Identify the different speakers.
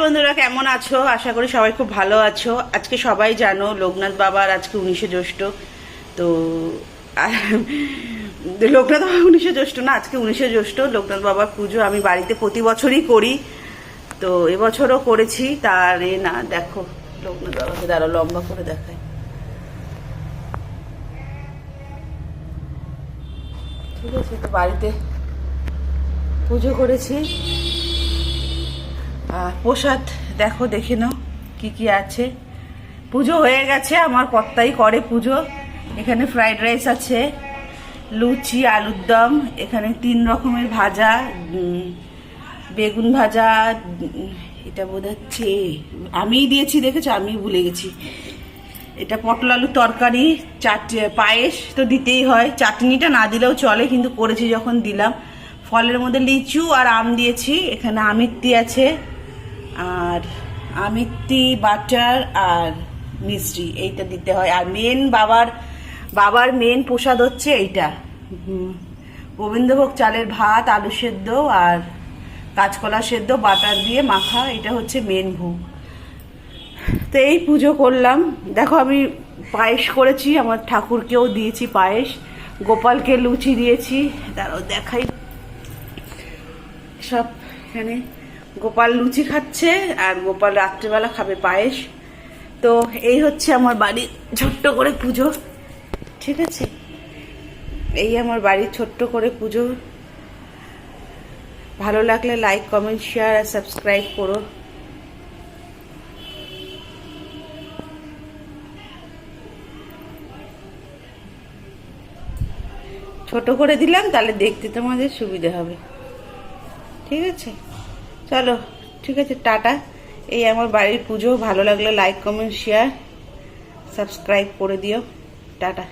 Speaker 1: বন্ধুরা, কেমন আছো? আশা করি সবাই খুব ভালো আছো। আজকে সবাই জানো, লোকনাথ বাবার আজকে উনিশে জ্যৈষ্ঠ। তো লোকনাথ বাবা উনিশে জ্যৈষ্ঠ না, আজকে উনিশে জ্যৈষ্ঠ। লোকনাথ বাবার পুজো আমি বাড়িতে প্রতি বছরই করি। তো, এবছরও করেছি। তার এ না, দেখো, লোকনাথ বাবাকে দাঁড়া লম্বা করে দেখায় ঠিক আছে, তো বাড়িতে পুজো করেছি। প্রসাদ, দেখো, দেখে নাও কি কি আছে। পুজো হয়ে গেছে, আমার কর্তাই করে পুজো। এখানে ফ্রাইড রাইস আছে, লুচি, আলুর দম, এখানে তিন রকমের ভাজা বেগুন ভাজা এটা বোধ হচ্ছে আমিই দিয়েছি, দেখেছ? আমি ভুলে গেছি। এটা পটল আলুর তরকারি, চাট, পায়েস তো দিতেই হয়। চাটনিটা না দিলেও চলে, কিন্তু করেছি যখন দিলাম। ফলের মধ্যে লিচু আর আম দিয়েছি, এখানে আমিত্তি আছে। আর আমিত্তি, বাটার আর মিষ্টি, এইটা দিতে হয়। আর মেন বাবার বাবার মেন প্রসাদ হচ্ছে এইটা। গোবিন্দভোগ চালের ভাত, আলু সেদ্ধ আর কাঁচকলা সেদ্ধ, বাটার দিয়ে মাখা, এটা হচ্ছে মেন ভোগ। তো এই পুজো করলাম। দেখো আমি পায়েস করেছি, আমার ঠাকুরকেও দিয়েছি পায়েস, গোপালকে লুচি দিয়েছি। দাঁড়াও দেখাই। সব এখানে গোপাল লুচি খাচ্ছে আর গোপাল রাত্রেবেলা খাবে পায়েস। তো এই হচ্ছে আমার বাড়ির ছোট্ট করে পুজো, ঠিক আছে? এই আমার বাড়ির ছোট্ট করে পুজো। ভালো লাগলে লাইক কমেন্ট শেয়ার আর সাবস্ক্রাইব করো। ছোট করে দিলাম, তাহলে দেখতে তোমাদের সুবিধা হবে। ঠিক আছে? চলো, ঠিক আছে, টাটা। এই আমার বাড়ির পুজো, ভালো লাগলে লাইক কমেন্ট শেয়ার সাবস্ক্রাইব করে দিও। টাটা।